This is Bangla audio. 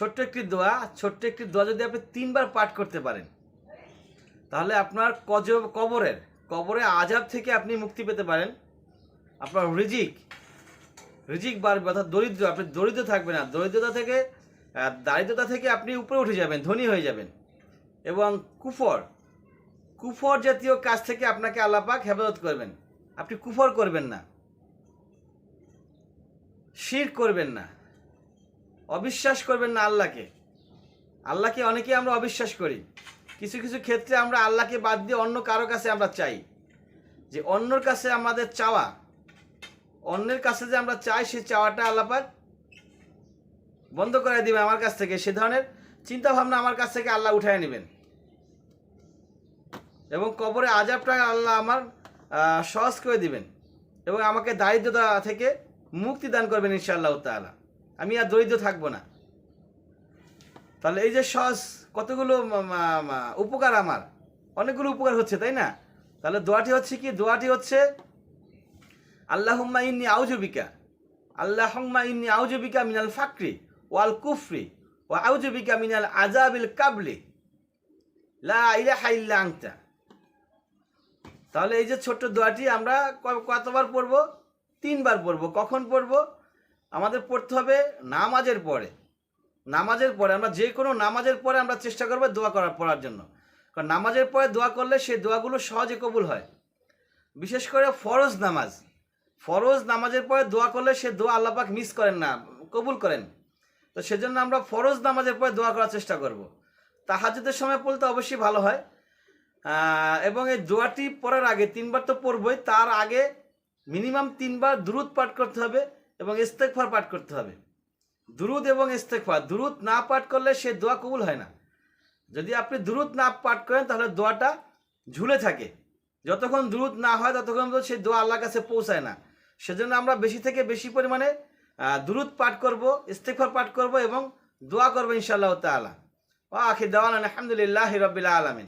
ছোট্ট একটি দোয়া, ছোট্ট একটি দোয়া যদি আপনি তিনবার পাঠ করতে পারেন, তাহলে আপনার কজ, কবরের, কবরে আজাব থেকে আপনি মুক্তি পেতে পারেন। আপনার রিজিক রিজিক বাড়বে অর্থাৎ দরিদ্র, আপনি দরিদ্র থাকবেন না। দরিদ্রতা থেকে দারিদ্রতা থেকে আপনি উপরে উঠে যাবেন, ধনী হয়ে যাবেন। এবং কুফর কুফর জাতীয় কাজ থেকে আপনাকে আল্লাপাক হেফাজত করবেন। আপনি কুফর করবেন না। শির করবেন না। অবিশ্বাস করবেন না আল্লাহকে। আল্লাহকে অনেকে আমরা অবিশ্বাস করি। কিছু কিছু ক্ষেত্রে আমরা আল্লাহকে বাদ দিয়ে অন্য কারও কাছে আমরা চাই। যে অন্যর কাছে আমাদের চাওয়া, অন্যের কাছে যে আমরা চাই সেই চাওয়াটা আল্লাপাক বন্ধ করে দিবে আমার কাছ থেকে। সে ধরনের চিন্তা ভাবনা আমার কাছ থেকে আল্লাহ উঠায় নেবেন। এবং কবরে আজাবটা আল্লাহ আমার সহজ করে দিবেন। এবং আমাকে দারিদ্রতা থেকে মুক্তি দান করবেন ইনশাআল্লাহ তাআলা। আমি আর দরিদ্র থাকব না। তাহলে এই যে সস, কতগুলো উপকার আমার? অনেকগুলো উপকার হচ্ছে, তাই না? তাহলে দোয়াটি হচ্ছে কি? দোয়াটি হচ্ছে, আল্লাহুম্মা ইন্নি আউজুবিকা আল্লাহুম্মা ইন্নি আউজুবিকা মিনাল ফাকরি ওয়াল কুফরি ওয়া আউজুবিকা মিনাল আজাবিল কাবলি। লা আনতা। তাহলে এই যে ছোট্ট দোয়াটি আমরা কতবার পড়ব? তিনবার পড়ব। কখন পড়ব? আমাদের পড়তে হবে নামাজের পরে। নামাজের পরে, আমরা যে কোনো নামাজের পরে আমরা চেষ্টা করব দোয়া করার, পড়ার জন্য। কারণ নামাজের পরে দোয়া করলে সেই দোয়াগুলো সহজে কবুল হয়। বিশেষ করে ফরজ নামাজ। ফরজ নামাজের পরে দোয়া করলে সে দোয়া আল্লাপাক মিস করেন না, কবুল করেন। তো সেজন্য আমরা ফরজ নামাজের পরে দোয়া করার চেষ্টা করব। তাহাজুদের সময় পড়লে তো অবশ্যই ভালো হয়। এবং এই দোয়াটি পড়ার আগে, তিনবার তো পড়বই, তার আগে মিনিমাম তিনবার দ্রুত পাঠ করতে হবে। এবং ইস্তেকফার পাঠ করতে হবে। দুরুদ এবং ইস্তেকফার দুরুদ না পাঠ করলে সে দোয়া কবুল হয় না। যদি আপনি দুরুদ না পাঠ করেন, তাহলে দোয়াটা ঝুলে থাকে। যতক্ষণ দুরুদ না হয়, ততক্ষণ সেই দোয়া আল্লাহর কাছে পৌঁছায় না। সেজন্য আমরা বেশি থেকে বেশি পরিমাণে দুরুদ পাঠ করব ইস্তেকফার পাঠ করব এবং দোয়া করব ইনশাআল্লাহ তাআলা। ওয়া আখির দাওয়ানা আলহামদুলিল্লাহি রাব্বিল আলামিন।